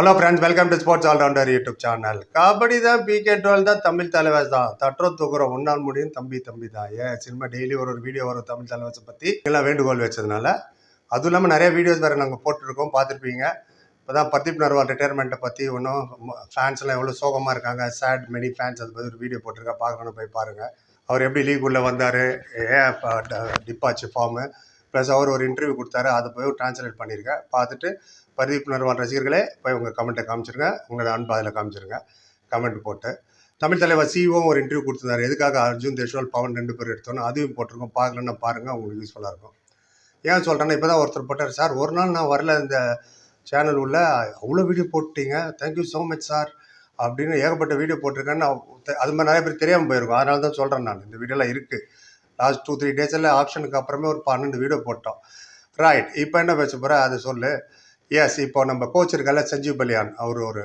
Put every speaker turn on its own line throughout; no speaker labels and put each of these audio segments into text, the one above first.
Hello friends welcome to sports allrounder YouTube channel kabaddi தான் PK twelve தான் தமிழ் தலைவர் தான். தற்றோ தூக்குறோம் உன்னால் முடியும் தம்பி தம்பி தான். ஏன் சினிமா டெய்லி ஒரு ஒரு வீடியோ வரும் தமிழ் தலைவர்ஸை பற்றி எல்லாம் வேண்டுகோள் வச்சதுனால அதுவும் இல்லாமல் நிறைய வீடியோஸ் வேறு நாங்கள் போட்டிருக்கோம் பார்த்துருப்பீங்க. இப்போ தான் பர்தீப் நர்வால் ரிட்டையர்மெண்ட்டை பற்றி ஒன்றும் ஃபேன்ஸ்லாம் எவ்வளோ சோகமாக இருக்காங்க சேட் மெனி ஃபேன்ஸ் அதை பற்றி ஒரு வீடியோ போட்டிருக்கா பார்க்கணும் போய் பாருங்கள் அவர் எப்படி லீக் உள்ளே வந்தார் ஏன் டிப்பாச்சு ஃபார்மு ப்ளஸ் அவர் ஒரு இன்டர்வியூ கொடுத்தாரு அதை போய் ட்ரான்ஸ்லேட் பண்ணியிருக்கேன் பார்த்துட்டு பர்தீப் நர்வால் ரசிகர்களே போய் உங்கள் கமெண்ட்டை காமிச்சிருங்க. உங்களோட அன்பு அதில் காமிச்சிருங்க. கமெண்ட் போட்டு. தமிழ் தலைவர் சிஓ ஒரு இன்டர்வியூ கொடுத்துருந்தாரு. எதுக்காக அர்ஜுன் தேஷ்வால் பவன் ரெண்டு பேர் எடுத்தோன்னு அதையும் போட்டிருக்கோம். பார்க்கலன்னா பாருங்கள் உங்களுக்கு யூஸ்ஃபுல்லாக இருக்கும். ஏன் சொல்கிறேன்னா இப்போ தான் ஒருத்தர் போட்டார். சார் ஒரு நாள் நான் வரல இந்த சேனல் உள்ள. அவ்வளோ வீடியோ போட்டீங்க. தேங்க்யூ ஸோ மச் சார் அப்படின்னு ஏகப்பட்ட வீடியோ போட்டிருக்கேன்னு நான் அது மாதிரி நிறைய பேர் தெரியாமல் போயிருக்கும். அதனால தான் சொல்கிறேன் நான். இந்த வீடியோலாம் இருக்குது லாஸ்ட் டூ த்ரீ டேஸில் ஆப்ஷனுக்கு அப்புறமே ஒரு பன்னெண்டு வீடியோ போட்டோம். ரைட் இப்போ என்ன பேச போகிற அதை சொல்லு. எஸ் இப்போ நம்ம கோச் இருக்கல சஞ்சீவ் பலியான். அவர் ஒரு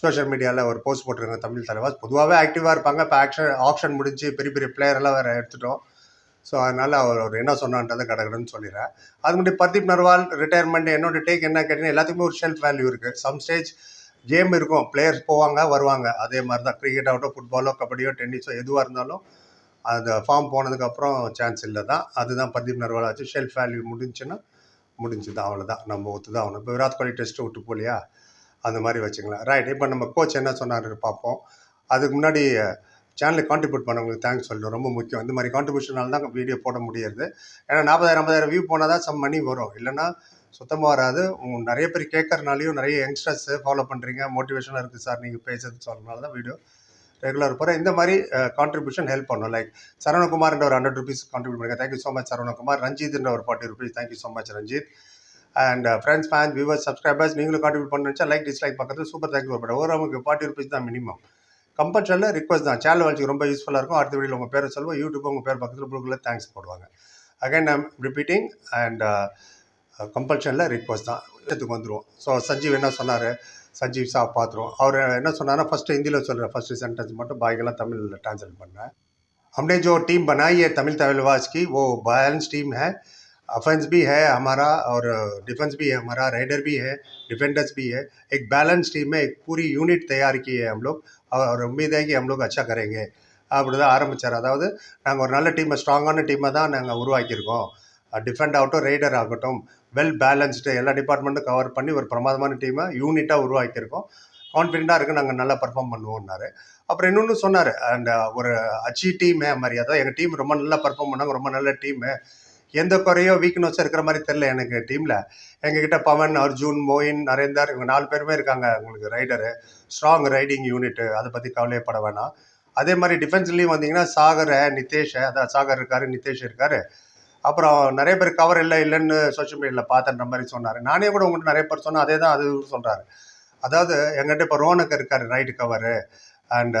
சோஷியல் மீடியாவில் ஒரு போஸ்ட் போட்டிருக்காங்க தமிழ் தலைவாஸ் பொதுவாகவே ஆக்டிவாக இருப்பாங்க. இப்போ ஆக்ஷன் ஆப்ஷன் முடிஞ்சு பெரிய பெரிய பிளேயரெல்லாம் வேறு எடுத்துட்டோம். ஸோ அதனால் அவர் அவர் என்ன சொன்னான்றதை கடகடன்னு சொல்லிடுறேன். அது முன்னாடி பர்தீப் நர்வால் ரிட்டையர்மெண்ட் என்னோட டேக் என்ன கேட்டீங்கன்னா எல்லாத்துக்குமே ஒரு ஷெல்ஃப் வேல்யூ இருக்குது சம் ஸ்டேஜ் கேம் இருக்கும். பிளேயர்ஸ் போவாங்க வருவாங்க. அதே மாதிரி தான் கிரிக்கெட் ஆகட்டும் ஃபுட்பாலோ கபடியோ டென்னிஸோ எதுவாக இருந்தாலும் அந்த ஃபார்ம் போனதுக்கப்புறம் சான்ஸ் இல்லை தான் அதுதான் பர்தீப் நர்வால் ஆச்சு. ஷெல்ஃப் வேல்யூ முடிஞ்சுன்னா முடிஞ்சுது தான் அவ்வளோதான் நம்ம ஒத்து தான் ஆகணும். இப்போ விராட் கோலி டெஸ்ட்டு விட்டு போலியா அந்த மாதிரி வச்சுக்கலாம் ரைட் இப்போ நம்ம கோச் என்ன சொன்னார் பார்ப்போம். அதுக்கு முன்னாடி சேனலுக்கு கான்ட்ரிபியூட் பண்ணவங்களுக்கு தேங்க்ஸ் சொல்லணும். ரொம்ப முக்கியம். இந்த மாதிரி கான்ட்ரிபியூஷனால தான் வீடியோ போட முடியாது ஏன்னா நாற்பதாயிரம் ஐம்பதாயிரம் வியூ போனால் தான் சம் மணி வரும். இல்லைன்னா சுத்தமாக வராது. உங்கள் நிறைய பேர் கேட்கறனாலையும் நிறைய யங்ஸ்டர்ஸ் ஃபாலோ பண்ணுறீங்க மோட்டிவேஷனாக இருக்குது சார் நீங்கள் பேசுறது. சொல்கிறனால தான் வீடியோ ரெகுலர் போகிற இந்த மாதிரி கான்ட்ரிபியூஷன் ஹெல்ப் பண்ணும். லைக் சரவணகுமார்ன்ற ஒரு ஹண்ட்ரட் ருபீஸ் கான்ட்ரிபியூட் பண்ணுங்க thank you so much Saravanakumar. ரஞ்சித்ன்ற ஒரு forty rupees thank you so much Ranjith. And friends fans viewers subscribers நீங்களும் கான்ட்ரிபியூட் பண்ணுச்சா லைக் டிஸ்லைக் பக்கத்தில் சூப்பர் தேங்க்யூ ஒரு ஒரு ஃபார்ட்டி ருபீஸ் தான் மினிமம் கம்பல்சரில் ரிக்வஸ்ட் தான். சேனல் வளர்ச்சிக்கு ரொம்ப யூஸ்ஃபுல்லாக இருக்கும். அடுத்த வீடியோ உங்கள் பேரை சொல்லுவோம். யூடியூப் உங்கள் பேர் பக்கத்தில் ப்ளூக்கில் தேங்க்ஸ் போடுவாங்க. அகைன் ஐம் ரிப்பீட்டிங் அண்ட் கம்பல்ஷனில் ரிக்வஸ்ட் தான். இதுக்கு வந்துடுவோம் ஸோ சஞ்சீவ் என்ன சொன்னார்? சஞ்சீவ் சா பார்த்துருவோம் அவர் என்ன சொன்னார்னா ஃபஸ்ட்டு ஹிந்தியில் சொல்கிறேன் ஃபஸ்ட்டு சென்டென்ஸ் மட்டும் பாக்கியெல்லாம் தமிழில் ट्रांसलेट பண்ணேன் हमने जो टीम बनाई है तमिल तमिलवाज की वो बैलेंस टीम है ऑफेंस भी है हमारा और डिफेंस भी है हमारा राइडर भी है डिफेंडर्स भी है एक बैलेंस टीम है एक पूरी यूनिट तैयार की है हम लोग और उम्मीद है कि हम लोग अच्छा करेंगे அப்படி தான் ஆரம்பித்தார் அதாவது நாங்கள் ஒரு நல்ல டீமை ஸ்ட்ராங்கான டீமை தான் நாங்கள் உருவாக்கியிருக்கோம் டிஃபெண்ட் ஆகட்டும் ரைடர் ஆகட்டும் வெல் பேலன்ஸ்டு எல்லா டிபார்ட்மெண்ட்டும் கவர் பண்ணி ஒரு பிரமாதமான டீமை யூனிட்டாக உருவாக்கியிருக்கோம். கான்ஃபிடென்ட்டாக இருக்குது நாங்கள் நல்லா பர்ஃபார்ம் பண்ணுவோம்னாரு. அப்புறம் இன்னொன்று சொன்னார் அந்த ஒரு அச்சி டீமே மாதிரி அதாவது எங்கள் டீம் ரொம்ப நல்லா பர்ஃபார்ம் பண்ணாங்க ரொம்ப நல்ல டீமு எந்த குறையோ வீக்னஸும் இருக்கிற மாதிரி தெரில எனக்கு டீமில் எங்ககிட்ட பவன் அர்ஜுன் மோயின் நரேந்தர் இவங்க நாலு பேருமே இருக்காங்க உங்களுக்கு ரைடரு ஸ்ட்ராங் ரைடிங் யூனிட்டு அதை பற்றி கவலையப்பட வேணாம். அதே மாதிரி டிஃபென்ஸ்லேயும் வந்தீங்கன்னா சாகர் நிதேஷ் அதான் சாகர் இருக்காரு நிதேஷ் இருக்காரு. அப்புறம் நிறைய பேர் கவர் இல்லை இல்லைன்னு சோஷியல் மீடியாவில் பார்த்தன்ற மாதிரி சொன்னார். நானே கூட உங்கள்கிட்ட நிறைய பேர் சொன்னேன் அதே தான் அது சொல்கிறாரு அதாவது எங்கிட்ட இப்போ ரோனுக்கு இருக்காரு ரைட்டு கவரு அண்ட்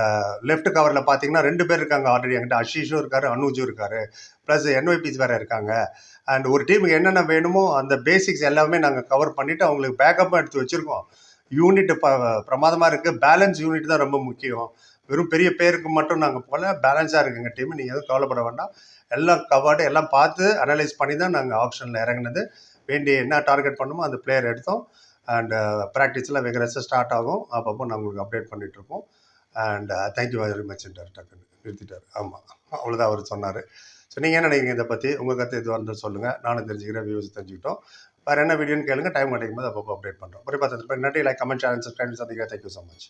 லெஃப்ட் கவரில் பார்த்தீங்கன்னா ரெண்டு பேர் இருக்காங்க ஆல்ரெடி என்கிட்ட. அஷீஷும் இருக்காரு அனுஜும் இருக்காரு. ப்ளஸ் என்ஒய்பிஸ் வேறு இருக்காங்க. அண்ட் ஒரு டீமுக்கு என்னென்ன வேணுமோ அந்த பேசிக்ஸ் எல்லாமே நாங்கள் கவர் பண்ணிவிட்டு அவங்களுக்கு பேக்கப்பும் எடுத்து வச்சுருக்கோம். யூனிட் ப பிரமாதமாக இருக்குது பேலன்ஸ் யூனிட் தான் ரொம்ப முக்கியம். வெறும் பெரிய பேருக்கு மட்டும் நாங்கள் போகல பேலன்ஸாக இருக்குங்க டீம் நீங்கள் எதுவும் கவலைப்பட வேண்டாம். எல்லாம் கவர்டு எல்லாம் பார்த்து அனலைஸ் பண்ணி தான் நாங்கள் ஆப்ஷனில் இறங்குனது. வேண்டிய என்ன டார்கெட் பண்ணுமோ அந்த பிளேயர் எடுத்தோம். அண்ட் ப்ராக்டிஸ்லாம் வெகுரஸாக ஸ்டார்ட் ஆகும். அப்பப்போ நாங்கள் உங்களுக்கு அப்டேட் பண்ணிகிட்ருப்போம் அண்ட் தேங்க்யூ uh, வெரி மச்ன்றார் டக்குன்னு நிறுத்திட்டார். ஆமாம் அவ்வளோதான் அவர் சொன்னார். ஸோ நீங்கள் என்ன நினைக்கிறீங்க இதை பற்றி உங்கள் கருத்து எதுவாக இருந்தாலும் சொல்லுங்கள் நானும் தெரிஞ்சுக்கிறேன் வியூஸ் தெரிஞ்சுக்கிட்டோம். வேறு என்ன வீடியோன்னு கேளுங்க. டைம் கிடைக்கும் போது அப்பப்போ அப்டேட் பண்ணுறோம் ஒரு பத்து நன்றி லைக் கமெண்ட் சேனல் சப்ஸ்கிரைப் சந்திக்கிறேன். Thank you so much